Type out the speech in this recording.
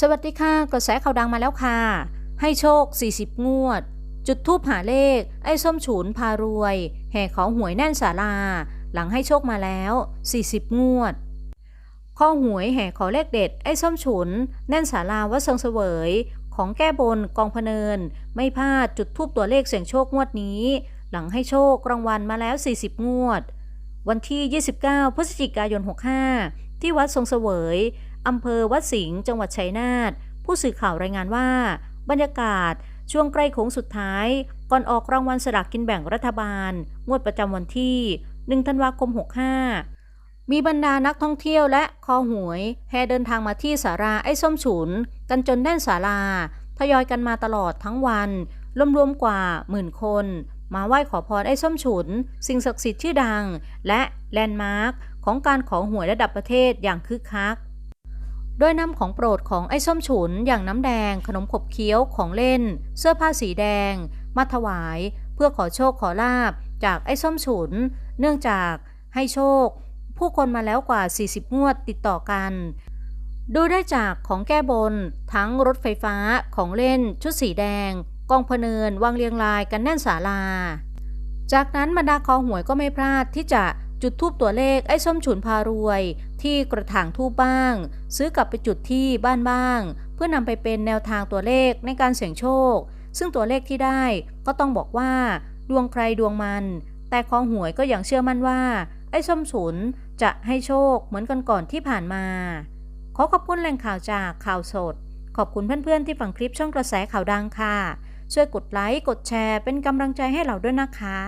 สวัสดีค่ะ กระแสข่าวดังมาแล้วค่ะ ให้โชค 40 งวด จุดทูปหาเลข ไอ้ส้มฉุนพารวย แห่ขอหวยแน่นศาลา หลังให้โชคมาแล้ว 40 งวด ข้อหวยแห่ขอเลขเด็ด ไอ้ส้มฉุน แน่นศาลาวัดทรงเสวย ของแก้บนกองพเนิน ไม่พลาดจุดทูปตัวเลขเสี่ยงโชคงวดนี้ หลังให้โชครางวัลมาแล้ว 40 งวด วันที่ 29 พฤศจิกายน 65 ที่วัดทรงเสวย อำเภอวัดสิงห์จังหวัดชัยนาทผู้สื่อข่าวรายงานว่า บรรยากาศช่วงใกล้โค้งสุดท้าย ก่อนออกรางวัลสลากกินแบ่งรัฐบาล งวดประจำวันที่ 1 ธันวาคม 65 มีบรรดานักท่องเที่ยวและคอหวยแห่เดินทางมาที่สาราไอ้ส้มฉุน กันจนแน่นศาลาทยอยกันมาตลอดทั้งวันรวมๆกว่าหมื่นคน มาไหว้ขอพรไอ้ส้มฉุน สิ่งศักดิ์สิทธิ์ชื่อดัง และแลนด์มาร์คของการขอหวยระดับประเทศอย่างคึกคัก โดยนำของโปรดของไอ้ส้มฉุนอย่างน้ำแดง ขนมขบเคี้ยวของเล่น เสื้อผ้าสีแดง มาถวาย เพื่อขอโชคขอลาบจากไอ้ส้มฉุน เนื่องจากให้โชค ผู้คนมาแล้วกว่า 40 งวดติดต่อกัน ดูได้จากของแก้บน ทั้งรถไฟฟ้าของเล่น ชุดสีแดง กองพเนินวางเรียงรายกันแน่นศาลา จากนั้นบรรดาคอหวยก็ไม่พลาดที่จะ จุดทูปตัวเลขไอ้ส้มฉุนพารวย ที่กระถางทูบบ้าง ซื้อกลับไปจุดที่บ้านบ้าง เพื่อนำไปเป็นแนวทางตัวเลขในการเสี่ยงโชค ซึ่งตัวเลขที่ได้ก็ต้องบอกว่า ดวงใครดวงมัน แต่คองหวยก็ยังเชื่อมั่นว่า ไอ้ส้มฉุนจะให้โชคเหมือนกันก่อนที่ผ่านมา ขอขอบคุณแหล่งข่าวจากข่าวสด ขอบคุณเพื่อนๆที่ฟังคลิปช่องกระแสข่าวดังค่ะช่วยกดไลค์กดแชร์เป็นกำลังใจให้เราด้วยนะคะ